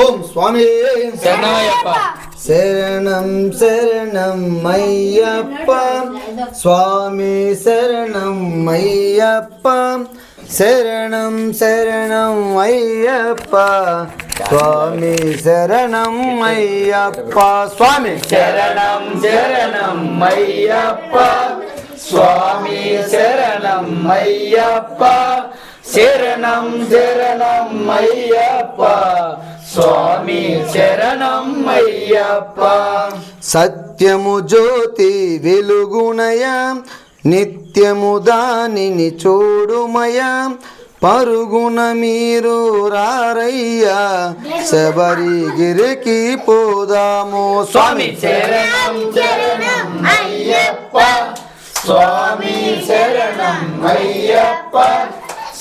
ఓం స్వామి శరణయ్యప్ప శరణం శరణం అయ్యప్ప స్వామి శరణం అయ్యప్ప శరణం శరణం అయ్యప్ప స్వామి శరణం అయ్యప్ప స్వామి శరణం శరణం అయ్యప్ప స్వామి శరణం అయ్యప్ప శరణం శరణం అయ్యప్ప. స్వామి శరణం అయ్యప్ప. సత్యము జ్యోతి వెలుగునయ నిత్యము దానిని చూడుమయ. పరుగున మీరు రారయ్యా శబరిగిరికి పోదాము. స్వామి స్వామి శరణం శరణం అయ్యప్ప. స్వామి శరణం అయ్యప్ప.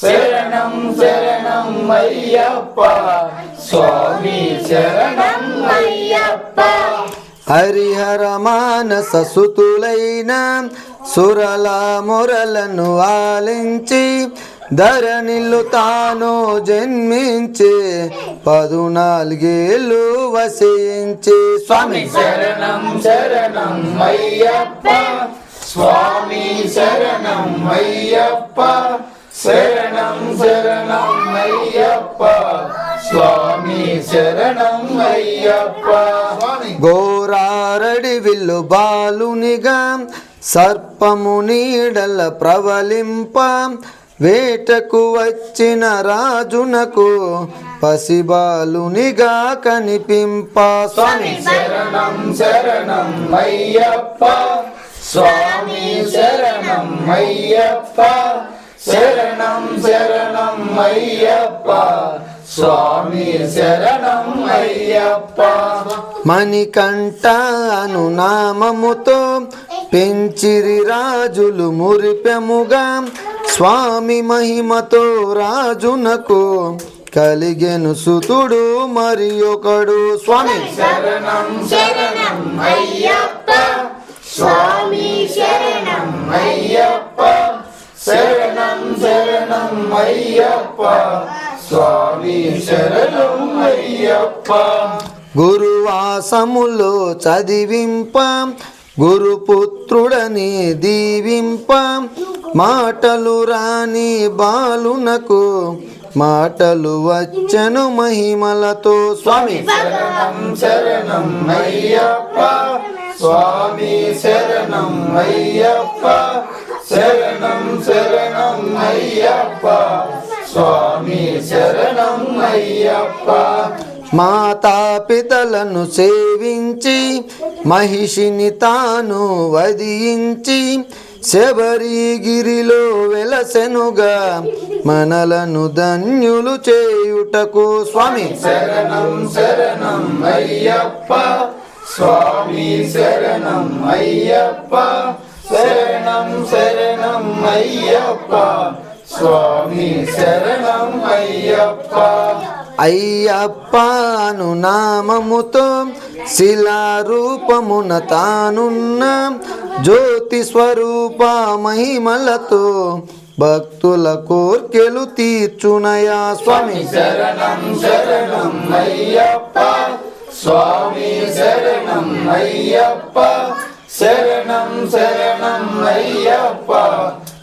శరణం శరణం అయ్యప్ప స్వామి శరణం అయ్యప్ప హరిహర మానస సుతులైన సురల మురలను ఆలించి ధరణిల్లు తాను జన్మించి పదునాలుగేళ్ళు వసించి స్వామి శరణం శరణం అయ్యప్ప స్వామి శరణం అయ్యప్ప శరణం శరణం అయ్యప్ప. స్వామి శరణం అయ్యప్ప. ఘోరారడి విల్లు బాలునిగా సర్పము నీడల ప్రవలింప వేటకు వచ్చిన రాజునకు పసిబాలునిగా కనిపింప. స్వామి శరణం శరణం అయ్యప్ప. స్వామి శరణం అయ్యప్ప. శరణం శరణం అయ్యప్ప. స్వామి శరణం అయ్యప్ప. మణికంఠ అను నామముతో పెంచిరి రాజులు మురిపెముగా. స్వామి మహిమతో రాజునకు కలిగెను సుతుడు మరి ఒకడు. స్వామి. శరణం శరణం అయ్యప్ప. స్వామి శరణం అయ్యప్ప. శరణం శరణం అయ్యప్ప. స్వామి శరణం అయ్యప్ప. గురువాసములో చదివింప గురుపుత్రుడని దీవింప. మాటలు రాని బాలునకు మాటలు వచ్చను మహిమలతో. స్వామి శరణం శరణం అయ్యప్ప. స్వామి శరణం అయ్యప్ప. శరణం శరణం అయ్యప్ప. స్వామి శరణం అయ్యప్ప. మాతా పితలను సేవించి మహిషిని తాను వధించి శబరిగిరిలో వెలసెనుగా మనలను ధన్యులు చేయుటకు స్వామి. శరణం శరణం అయ్యప్ప. స్వామి శరణం అయ్యప్ప. శరణం శరణం అయ్యప్ప. స్వామి శరణం అయ్యప్ప. అయ్యప్పను నామముతో శిలారూపమున తానున్న జ్యోతి స్వరూప మహిమలతో భక్తుల కోర్కెలు తీర్చునయా స్వామి. శరణం శరణం అయ్యప్ప. స్వామి శరణం అయ్యప్ప. శరణం శరణం అయ్యప్ప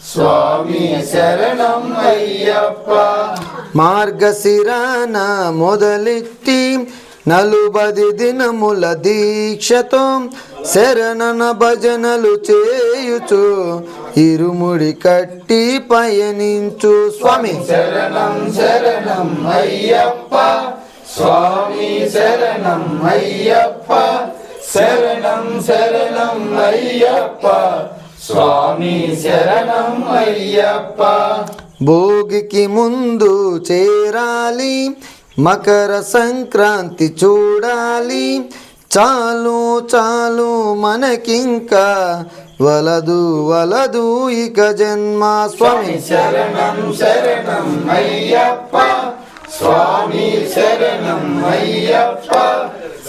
స్వామి శరణం అయ్యప్ప మార్గశిరాన మొదలెట్టి నలుబది దినముల దీక్షతో శరణన భజనలు చేయుచు ఇరుముడి కట్టి పయనించు స్వామి శరణం శరణం అయ్యప్ప స్వామి శరణం అయ్యప్ప శరణం శరణం అయ్యప్ప. స్వామి శరణం అయ్యప్ప. భోగికి ముందు చేరాలి మకర సంక్రాంతి చూడాలి. చాలు చాలు మనకింకా వలదు వలదు ఇక జన్మ స్వామి శరణం శరణం అయ్యప్ప. స్వామి శరణం అయ్యప్ప.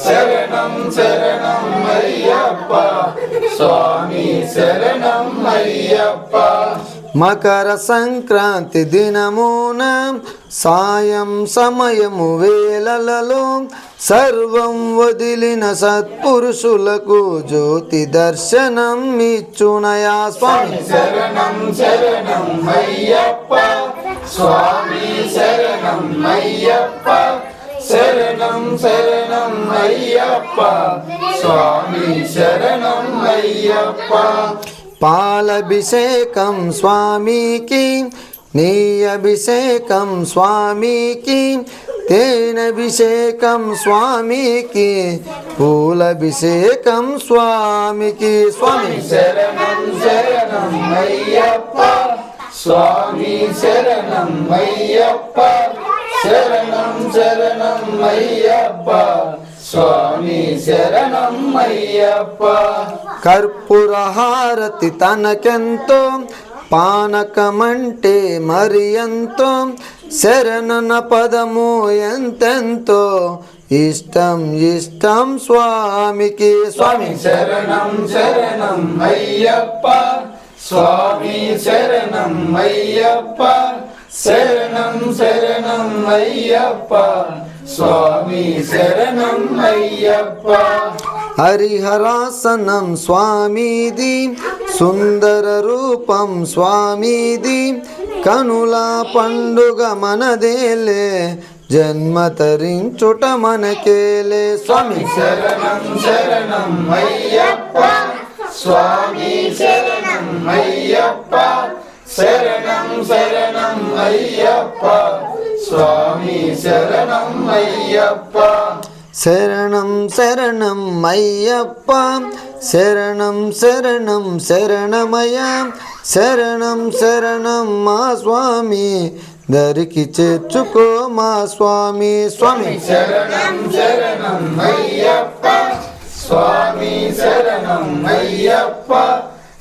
శరణం శరణం అయ్యప్ప. స్వామి శరణం అయ్యప్ప. మకర సంక్రాంతి దినమున సాయం సమయము వేళలలో సర్వం వదిలిన సత్పురుషులకు జ్యోతి దర్శనం ఇచ్చునయా స్వామి. శరణం శరణం అయ్యప్ప. స్వామి శరణం అయ్యప్ప. శరణం శరణం అయ్యప్ప. స్వామి శరణం అయ్యప్ప. పాలభిషేకం స్వామికి నీ అభిషేకం స్వామికి తేనభిషేకం స్వామికి పూలభిషేకం స్వామికి. స్వామి శరణం శరణం అయ్యప్ప. స్వామి శరణం అయ్యప్ప. శరణం శరణం అయ్యప్ప స్వామి శరణం అయ్యప్ప కర్పూర హారతి తనకెంతో పానకమంటే మరి ఎంతో శరణన పదము ఎంతెంతో. ఇష్టం ఇష్టం స్వామికి. స్వామి శరణం శరణం అయ్యప్ప స్వామి శరణం అయ్యప్ప. శరణం శరణం అయ్యప్ప స్వామి శరణం అయ్యప్ప హరిహరాసనం స్వామిది సుందర రూపం స్వామిది కనుల పండుగ మనదేలే జన్మ తరించుట మనకేలే స్వామి శరణం శరణం అయ్యప్ప స్వామి శరణం అయ్యప్ప శరణం శరణం అయ్యప్ప స్వామి శరణం అయ్యప్ప శరణం శరణం అయ్యప్ప శరణం శరణం శరణమయ శరణం శరణం మా స్వామి దరికి చేర్చుకో మా స్వామి స్వామి శరణం శరణం అయ్యప్ప స్వామి శరణం అయ్యప్ప